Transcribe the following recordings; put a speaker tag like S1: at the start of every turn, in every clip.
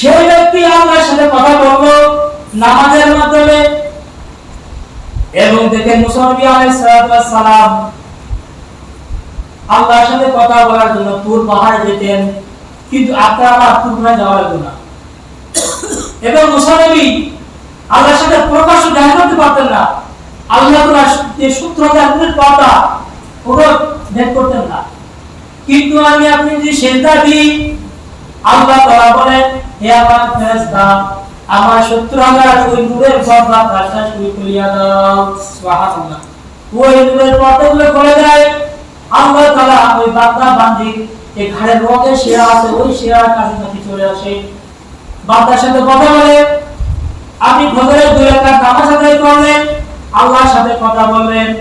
S1: সেই ব্যক্তি আল্লাহর সাথে কথা বলল, নামাজের মাধ্যমে, এবং মুসানবী আলাইহিস সালাম আল্লাহর সাথে কথা বলার জন্য তুর পাহাড়ে যেতেন, কিন্তু আপনার আমার পাহাড়ে যাওয়া লাগবে না। এবং মুসানবী আল্লাহর সাথে প্রকাশ্য দেখা করতে পারতেন না। আল্লাহ যে সূত্র জানতেন কথা ওগুলো ভেদ করতেন না। কিন্তু আমি আপনি যদি সেজদা দিই আল্লাহ তাআলা বলেন, হে আমার ফেরেশতা, আমার শত্রু হাজার ওই নূরের পর্দা তার শুরু করিয়া দাও। সুবহানাল্লাহ। ওই নূরের পর্দাগুলো খুলে দেয়। আল্লাহ তাআলা ওই বান্দা বান্দি এই ঘাড়ের রোগে শিরা আছে, ওই শিরার কাছে কাছে চলে আসে। বান্দার সাথে কথা বলে। আপনি ফজরের দুই রাকাত নামাজ আদায় করলেন, আল্লাহর সাথে কথা বললেন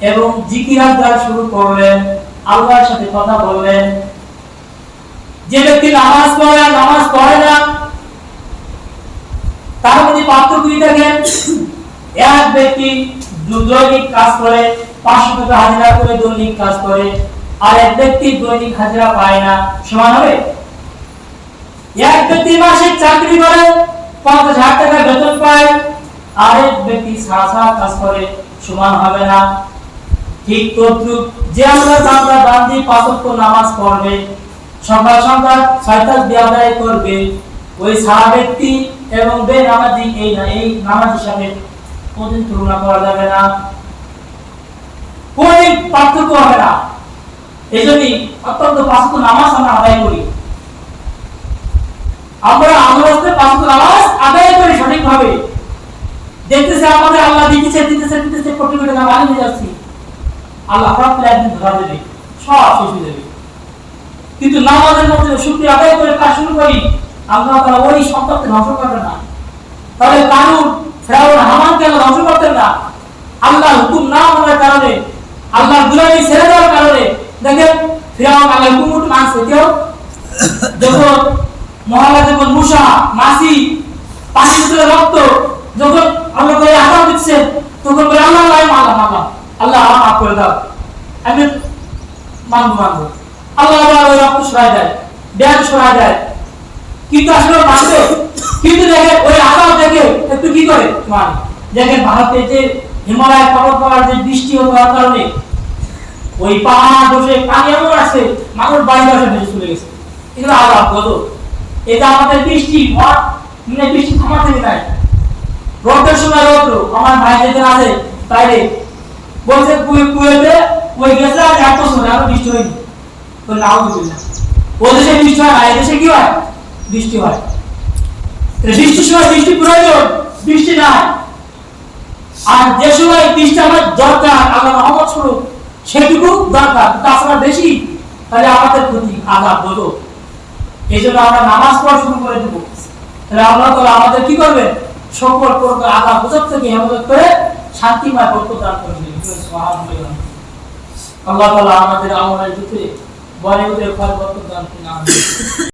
S1: এবং জিকির আজকার শুরু করলেন, আল্লাহর সাথে কথা বললেন। যে ব্যক্তি নামাজ পড়ে আর নামাজ পড়ে না, তার মধ্যে পার্থক্য দেখেন এক ব্যক্তি দৈনিক কাজ করে, পাঁচশো টাকা হাজিরা করে দৈনিক কাজ করে, আর এক ব্যক্তি দৈনিক হাজিরা পায় না, সমান হবে? এক ব্যক্তি মাসিক চাকরি করে, পঞ্চাশ হাজার টাকা বেতন পায়, আরেক ব্যক্তি সারা সারা কাজ করে, সমান হবে না। ঠিক তদ্রুপ, যে আমরা বান্দি পাঁচক্য নামাজ পড়বে সন্ধ্যা ছয়টার দিয়ে আদায় করবে। ওই সারা ব্যক্তি এবং বে নামাজি এই না, এই নামাজ হিসাবে কোনদিন তুলনা করা যাবে না। কোনদিন পার্থক্য হবে না। এই জন্যই অত্যন্ত পাঁচক্য নামাজ আমরা আদায় করি। আমরা আমরা পাঁচক্য নামাজ আদায় করি সঠিকভাবে। দেখতেছে আমাদের আল্লাহ দিতেছে দিতেছে দিতেছে, কোটি কোটি মালিক হয়ে যাচ্ছি। আল্লাহ হঠাৎ একদিন ধরা দেবে, সব শেষ হয়ে যাবে। কিন্তু নামাজের মধ্যে শুক্রিয়া আদায় করে কাজ শুরু করি, আল্লাহ তারা ওই সম্পদকে ধ্বংস করবে না। তাহলে কারুন ফেরাউন হামানকে আল্লাহ ধ্বংস করতেন না। আল্লাহ হুকুম না মানার কারণে আল্লাহ গুলামি ছেড়ে দেওয়ার কারণে, দেখেন, ফেরাউন আল্লাহ মানছে। কেউ যখন মহারাজ, যখন মুসা, মাসি পানির ভিতরে রক্ত, যখন আল্লাহ করে আঘাত দিচ্ছে তখন বলে, আল্লাহ আল্লাহ মানলাম আল্লাহ আমার মাফ করে দাও। আমি মানবো মানবো। আল্লাহ আবার রক্ত সরাই দেয় ব্যাগ সরাই দেয়। কিন্তু আসলে মানবে কিন্তু দেখে ওই আঘাত দেখে একটু কি করে? মানে দেখেন ভারতে যে হিমালয় পর্বত পাহাড় যে বৃষ্টি হওয়ার কারণে ওই পাহাড় বসে পানি এমন আছে, মানুষ বাড়ি বাসা ভেসে চলে গেছে। এগুলো আলাপ কত? এটা আমাদের বৃষ্টি হট মানে বৃষ্টি থামা থেকে নাই। রোদের সময় রোদ আমার ভাই যেখানে আছে, তাইলে বলছে কুয়ে কুয়েতে, ওই গেছে আর এক বছর আরও বৃষ্টি হয়নি। তো নাও ও দেশে বৃষ্টি হয় কি হয়? বৃষ্টি হয়। বৃষ্টির সময় বৃষ্টি প্রয়োজন, বৃষ্টি নাই। আর যে সময় বৃষ্টি আমার দরকার স্বরূপ, সেটুকু দরকার তাছাড়া বেশি, তাহলে আমাদের আঘাত বলো এই জন্য আমরা নামাজ পড়া শুরু করে দেবো। তাহলে আল্লাহ তাআলা আমাদের কি করবে? সকল প্রকার আঘাত বোঝার থেকে হেফাজত করে শান্তিময় বরকত দান করে আল্লাহ তাআলা আমাদের আমলের ভিতরে বড় বড় ফল